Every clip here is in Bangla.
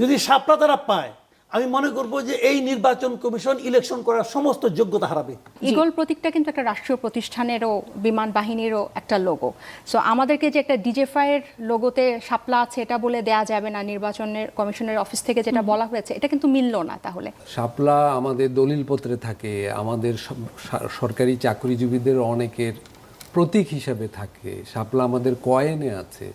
যদি সাপলা তারা পায় আমি মনে করব যে এই নির্বাচন কমিশন ইলেকশন করার সমস্ত যোগ্যতা হারাবে। ইগল প্রতীকটা কিন্তু একটা রাষ্ট্রীয় প্রতিষ্ঠানেরও বিমান বাহিনীরও একটা লোগো সো আমাদেরকে যে একটা ডিজেফাইয়ের লোগোতে সাপলা আছে এটা বলে দেয়া যাবে না নির্বাচনের কমিশনের অফিস থেকে যেটা বলা হয়েছে এটা কিন্তু মিলল না তাহলে। শাপলা আমাদের দলিলপত্রে থাকে আমাদের সরকারি চাকরিজীবীদের অনেকের প্রতীক হিসাবে থাকে। শাপলা আমাদের কয়েনে আছে।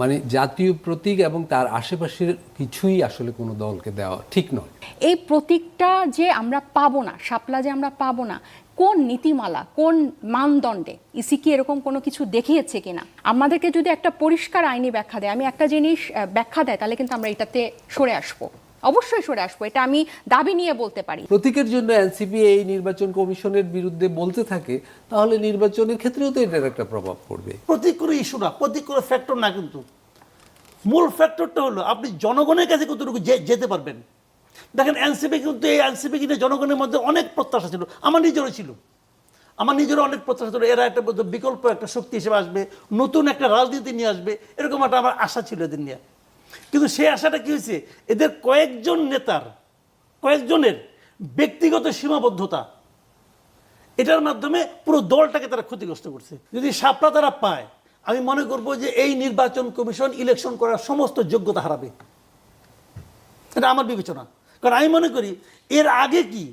মানে জাতীয় প্রতীক এবং তার আশেপাশের কিছুই আসলে কোনো দলকে দেওয়া ঠিক নয়। এই প্রতীকটা যে আমরা পাবো না, শাপলা যে আমরা পাবো না, কোন নীতিমালা, কোন মানদণ্ডে ইসি কি এরকম কোনো কিছু দেখিয়েছে কিনা? আমাদেরকে যদি একটা পরিষ্কার আইনি ব্যাখ্যা দেয়, আমি একটা জিনিস ব্যাখ্যা দেয়, তাহলে কিন্তু আমরা এটাতে সরে আসব। অবশ্যই সরে আসব এটা আমি দাবি নিয়ে বলতে পারি। প্রতীকের জন্য এনসিপি এই নির্বাচন কমিশনের বিরুদ্ধে বলতে থাকে তাহলে নির্বাচনের ক্ষেত্রেও তো এটার একটা প্রভাব পড়বে। প্রতীক কোনো ইস্যু না প্রতীক কোনো ফ্যাক্টর না কিন্তু। মূল ফ্যাক্টরটা হলো আপনি জনগণের কাছে কতটুকু যেতে পারবেন? দেখেন এনসিপি কিন্তু এই এনসিপি কিন্তু জনগণের মধ্যে অনেক প্রত্যাশা ছিল আমার নিজেরও ছিল। আমার নিজেরও অনেক প্রত্যাশা ছিল এরা একটা বিকল্প একটা শক্তি হিসেবে আসবে নতুন একটা রাজনীতি নিয়ে আসবে এরকম একটা আমার আশা ছিল এদের নিয়ে। কিন্তু সেই আশাটা কি হয়েছে? এদের কয়েকজন নেতার, কয়েকজনের ব্যক্তিগত সীমাবদ্ধতা, এটার মাধ্যমে পুরো দলটাকে তারা ক্ষতিগ্রস্ত করছে। যদি সাপলা তারা পায়, আমি মনে করব যে এই নির্বাচন কমিশন ইলেকশন করার সমস্ত যোগ্যতা হারাবে। এটা আমার বিবেচনা। কারণ আমি মনে করি, এর আগে কি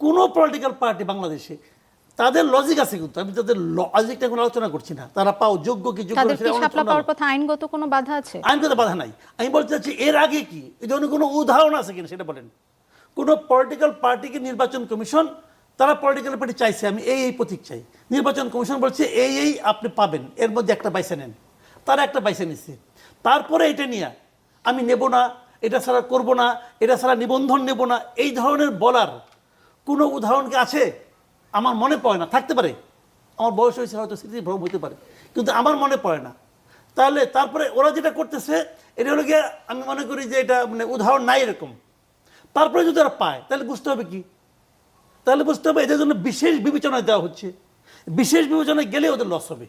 কোনো পলিটিক্যাল পার্টি বাংলাদেশে তাদের লজিক আছে কিন্তু আমি তাদের লজিকটা এখন আলোচনা করছি না তারা পাও যোগ্য কি যোগ্য পাওয়ার কথা আইনগত কোনো বাধা আছে? আইনগত বাধা নাই। আমি বলতে চাচ্ছি এর আগে কি? এই ধরনের কোনো উদাহরণ আছে কিনা সেটা বলেন। কোনো পলিটিক্যাল পার্টিকে নির্বাচন কমিশন তারা পলিটিক্যাল পার্টি চাইছে আমি এই এই প্রতীক চাই। নির্বাচন কমিশন বলছে এই এই আপনি পাবেন এর মধ্যে একটা বাইসে নেন। তারা একটা বাইসে নিচ্ছে। তারপরে এটা নিয়ে আমি নেব না এটা ছাড়া করব না এটা ছাড়া নিবন্ধন নেব না এই ধরনের বলার কোনো উদাহরণ কি আছে? আমার মনে পড়ে না, থাকতে পারে। আমার বয়স হয়েছে হয়তো স্মৃতি ভ্রম হতে পারে, কিন্তু আমার মনে পড়ে না। তাহলে তারপরে ওরা যেটা করতেছে, এটা হলো গিয়ে আমি মনে করি যে এটা মানে উদাহরণ নাই এরকম। তারপরে যদি ওরা পায়, তাহলে বুঝতে হবে কি? তাহলে বুঝতে হবে এদের জন্য বিশেষ বিবেচনায় দেওয়া হচ্ছে। বিশেষ বিবেচনায় গেলে ওদের লস হবে।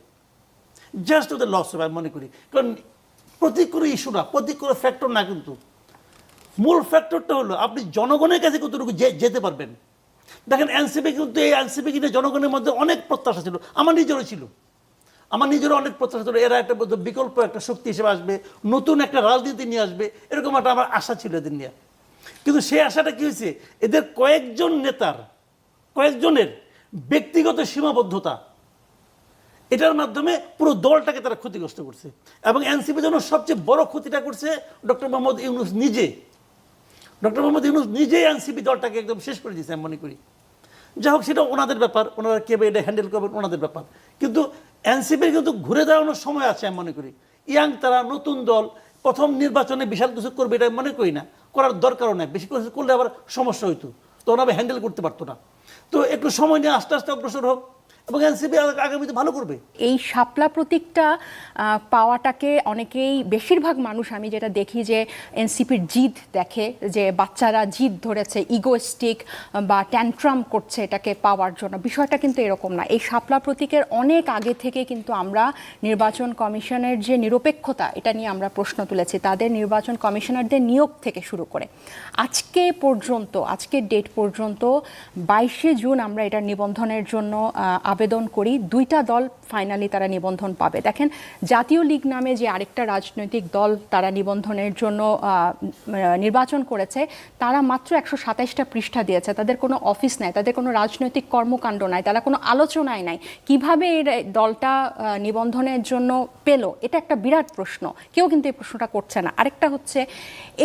জাস্ট ওদের লস হবে আমি মনে করি। কারণ প্রতীক কোনো ইস্যু না, প্রতীক কোনো ফ্যাক্টর না কিন্তু। মূল ফ্যাক্টরটা হলো আপনি জনগণের কাছে কতটুকু যেতে পারবেন। দেখেন এনসিপি কিন্তু এই এনসিপি কিন্তু জনগণের মধ্যে অনেক প্রত্যাশা ছিল, আমার নিজেরও ছিল। আমার নিজেরও অনেক প্রত্যাশা ছিল, এরা একটা বিকল্প একটা শক্তি হিসেবে আসবে, নতুন একটা রাজনীতি নিয়ে আসবে, এরকম একটা আমার আশা ছিল এদের নিয়ে। কিন্তু সেই আশাটা কি হয়েছে? এদের কয়েকজন নেতার, কয়েকজনের ব্যক্তিগত সীমাবদ্ধতা, এটার মাধ্যমে পুরো দলটাকে তারা ক্ষতিগ্রস্ত করছে। এবং এনসিপি জন্য সবচেয়ে বড় ক্ষতিটা করছে, ডক্টর মোহাম্মদ ইউনুস নিজে ডক্টর মোহাম্মদ ইউনুস নিজেই এনসিপি দলটাকে একদম শেষ করে দিয়েছে, আমি মনে করি। যাই হোক সেটা ওনাদের ব্যাপার, ওনারা কেবে এটা হ্যান্ডেল করবেন, ওনাদের ব্যাপার। কিন্তু এনসিপির কিন্তু ঘুরে দাঁড়ানোর সময় আছে, আমি মনে করি। ইয়াং তারা, নতুন দল, প্রথম নির্বাচনে বিশাল কিছু করবে এটা আমি মনে করি না। করার দরকারও নাই। বেশি কিছু করলে আবার সমস্যা হইতো। তো ওনারা হ্যান্ডেল করতে পারতো না। তো একটু সময় নিয়ে আস্তে আস্তে অগ্রসর হোক। এবং এনসিপি আগামীতে ভালো করবে। এই শাপলা প্রতীকটা পাওয়াটাকে অনেকেই বেশিরভাগ মানুষ আমি যেটা দেখি যে এনসিপির জিদ দেখে যে বাচ্চারা জিদ ধরেছে ইগোস্টিক বা ট্যান্ট্রাম করছে এটাকে পাওয়ার জন্য। বিষয়টা কিন্তু এরকম না। এই শাপলা প্রতীকের অনেক আগে থেকে কিন্তু আমরা নির্বাচন কমিশনের যে নিরপেক্ষতা এটা নিয়ে আমরা প্রশ্ন তুলেছি। তাদের নির্বাচন কমিশনারদের নিয়োগ থেকে শুরু করে। আজকে পর্যন্ত আজকের ডেট পর্যন্ত বাইশে জুন আমরা এটা নিবন্ধনের জন্য আহ, আবেদন করি দুইটা দল ফাইনালি তারা নিবন্ধন পাবে। দেখেন, জাতীয় লীগ নামে যে আরেকটা রাজনৈতিক দল তারা নিবন্ধনের জন্য নির্বাচন করেছে, তারা মাত্র একশো সাতাইশটা পৃষ্ঠা দিয়েছে। তাদের কোনো অফিস নাই, তাদের কোনো রাজনৈতিক কর্মকাণ্ড নাই, তারা কোনো আলোচনায় নাই। কীভাবে এই দলটা নিবন্ধনের জন্য পেল? এটা একটা বিরাট প্রশ্ন। কেউ কিন্তু এই প্রশ্নটা করছে না। আরেকটা হচ্ছে,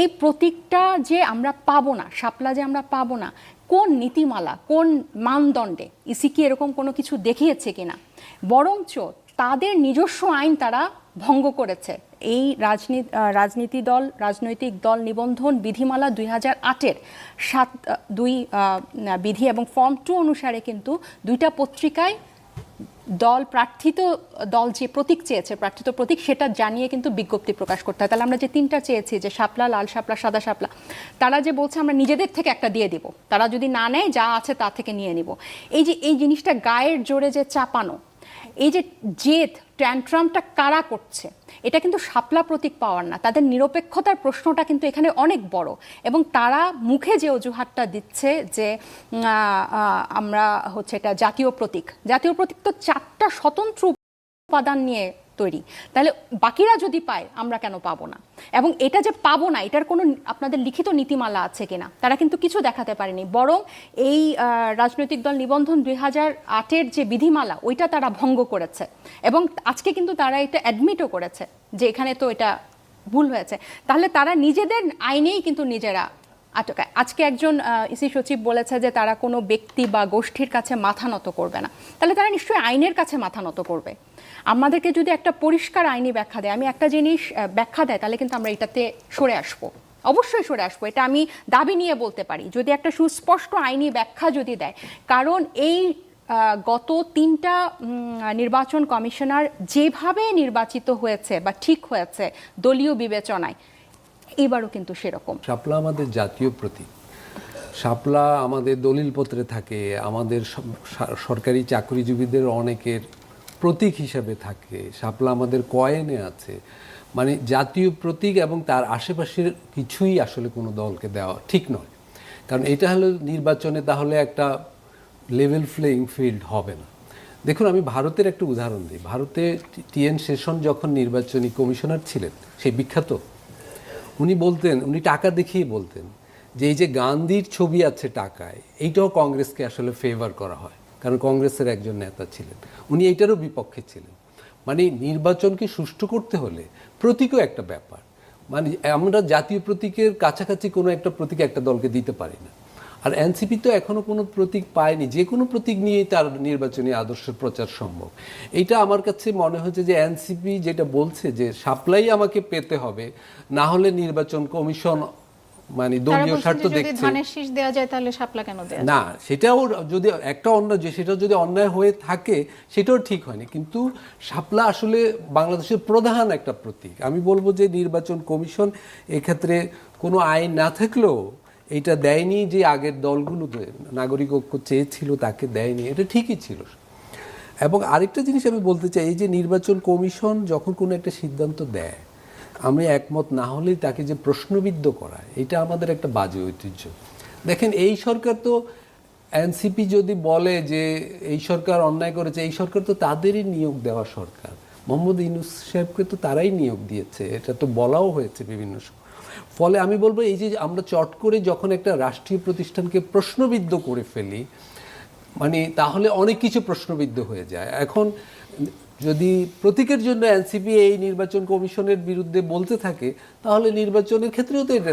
এই প্রতীকটা যে আমরা পাবো না, শাপলা যে আমরা পাবো না কোন নীতিমালা, কোন মানদণ্ডে ইসি কি এরকম কোনো কিছু দেখিয়েছে কিনা? বরঞ্চ তাদের নিজস্ব আইন তারা ভঙ্গ করেছে। এই রাজনীতি রাজনীতি দল, রাজনৈতিক দল নিবন্ধন বিধিমালা দুই হাজার আটের সাত দুই বিধি এবং ফর্ম টু অনুসারে কিন্তু দুইটা পত্রিকায় দল প্রার্থিত, দল যে প্রতীক চেয়েছে, প্রার্থিত প্রতীক, সেটা জানিয়ে কিন্তু বিজ্ঞপ্তি প্রকাশ করতে হয়। তাহলে আমরা যে তিনটা চেয়েছি, যে শাপলা, লাল শাপলা, সাদা শাপলা, তারা যে বলছে আমরা নিজেদের থেকে একটা দিয়ে দিব। তারা যদি না নেয়, যা আছে তা থেকে নিয়ে নিব। এই যে, এই জিনিসটা গায়ের জোরে যে চাপানো এই যে জেদ, ট্যান্ট্রামটা কারা করছে? এটা কিন্তু শাপলা প্রতীক পাওয়ার না। তাদের নিরপেক্ষতার প্রশ্নটা কিন্তু এখানে অনেক বড়। এবং তারা মুখে যে অজুহাতটা দিচ্ছে যে আমরা হচ্ছে এটা জাতীয় প্রতীক। জাতীয় প্রতীক তো চারটা স্বতন্ত্র উপাদান নিয়ে তৈরি। তাহলে বাকিরা যদি পায়, আমরা কেন পাবো না? এবং এটা যে পাবো না, এটার কোনো আপনাদের লিখিত নীতিমালা আছে কিনা? তারা কিন্তু কিছু দেখাতে পারেনি। বরং এই রাজনৈতিক দল নিবন্ধন দুই হাজার আটের যে বিধিমালা, ওইটা তারা ভঙ্গ করেছে। এবং আজকে কিন্তু তারা এটা অ্যাডমিটও করেছে যে এখানে তো এটা ভুল হয়েছে। তাহলে তারা নিজেদের আইনেই কিন্তু নিজেরা আটকায় আজকে একজন ইসি সচিব বলেছে যে তারা কোনো ব্যক্তি বা গোষ্ঠীর কাছে মাথা নত করবে না। তাহলে তারা নিশ্চয়ই আইনের কাছে মাথা নত করবে। আমাদেরকে যদি একটা পরিষ্কার আইনি ব্যাখ্যা দেয়, আমি একটা জিনিস ব্যাখ্যা দেয়, তাহলে কিন্তু আমরা এটাতে সরে আসব। অবশ্যই সরে আসব। এটা আমি দাবি নিয়ে বলতে পারি। যদি একটা সুস্পষ্ট আইনি ব্যাখ্যা যদি দেয়, কারণ এই গত তিনটা নির্বাচন কমিশনার যেভাবে নির্বাচিত হয়েছে বা ঠিক হয়েছে দলীয় বিবেচনায় এবারও কিন্তু সেরকম। শাপলা আমাদের জাতীয় প্রতীক। শাপলা আমাদের দলিলপত্রে থাকে, আমাদের সরকারি চাকরিজীবীদের অনেকের প্রতীক হিসাবে থাকে। শাপলা আমাদের কয়েনে আছে। মানে জাতীয় প্রতীক এবং তার আশেপাশের কিছুই আসলে কোনো দলকে দেওয়া ঠিক নয়। কারণ এটা হলো নির্বাচনে তাহলে একটা লেভেল প্লেইং ফিল্ড হবে না। দেখুন, আমি ভারতের একটা উদাহরণ দিই। ভারতে টিএন শেষন যখন নির্বাচনী কমিশনার ছিলেন, সেই বিখ্যাত উনি বলতেন, উনি টাকা দেখিয়ে বলতেন যে এই যে গান্ধীর ছবি আছে টাকায়, এইটাও কংগ্রেসকে আসলে ফেভার করা হয়। কারণ কংগ্রেসের একজন নেতা ছিলেন। উনি এইটারও বিপক্ষে ছিলেন। মানে নির্বাচনকে সুষ্ঠু করতে হলে প্রতীকও একটা ব্যাপার। মানে আমরা জাতীয় প্রতীকের কাছাকাছি কোনো একটা প্রতীক একটা দলকে দিতে পারি না। আর এনসিপি তো এখনও কোনো প্রতীক পায়নি যে কোনো প্রতীক নিয়েই তার নির্বাচনী আদর্শের প্রচার সম্ভব। এইটা আমার কাছে মনে হচ্ছে যে এনসিপি যেটা বলছে যে সাপ্লাই আমাকে পেতে হবে না হলে নির্বাচন কমিশন মানে দলীয় স্বার্থ দেখছে। ধানের শীষ দেওয়া যায় তাহলে শাপলা কেন দেওয়া না সেটাও যদি একটা অন্য যে সেটা যদি অন্যায় হয়ে থাকে সেটাও ঠিক হয়নি। কিন্তু শাপলা আসলে বাংলাদেশের প্রধান একটা প্রতীক। আমি বলব যে নির্বাচন কমিশন এক্ষেত্রে কোনো আইন না থাকলেও এটা দেয়নি যে আগের দলগুলোতে নাগরিক ঐক্য চেয়েছিল তাকে দেয়নি, এটা ঠিকই ছিল। এবং আরেকটা জিনিস আমি বলতে চাই, এই যে নির্বাচন কমিশন যখন কোনো একটা সিদ্ধান্ত দেয়, আমি একমত না হলেই তাকে যে প্রশ্নবিদ্ধ করা, এটা আমাদের একটা বাজে ঐতিহ্য। দেখেন, এই সরকার তো এনসিপি যদি বলে যে এই সরকার অন্যায় করেছে, এই সরকার তো তাদেরই নিয়োগ দেওয়া সরকার। মোহাম্মদ ইউনুস সাহেবকে তো তারাই নিয়োগ দিয়েছে, এটা তো বলাও হয়েছে বিভিন্ন সময়। ফলে আমি বলব এই যে আমরা চট করে যখন একটা রাষ্ট্রীয় প্রতিষ্ঠানকে প্রশ্নবিদ্ধ করে ফেলি মানে তাহলে অনেক কিছু প্রশ্নবিদ্ধ হয়ে যায়। এখন যদি প্রতীকের জন্য এনসিপি এই নির্বাচন কমিশনের বিরুদ্ধে বলতে থাকে, তাহলে নির্বাচনের ক্ষেত্রেও তো এটা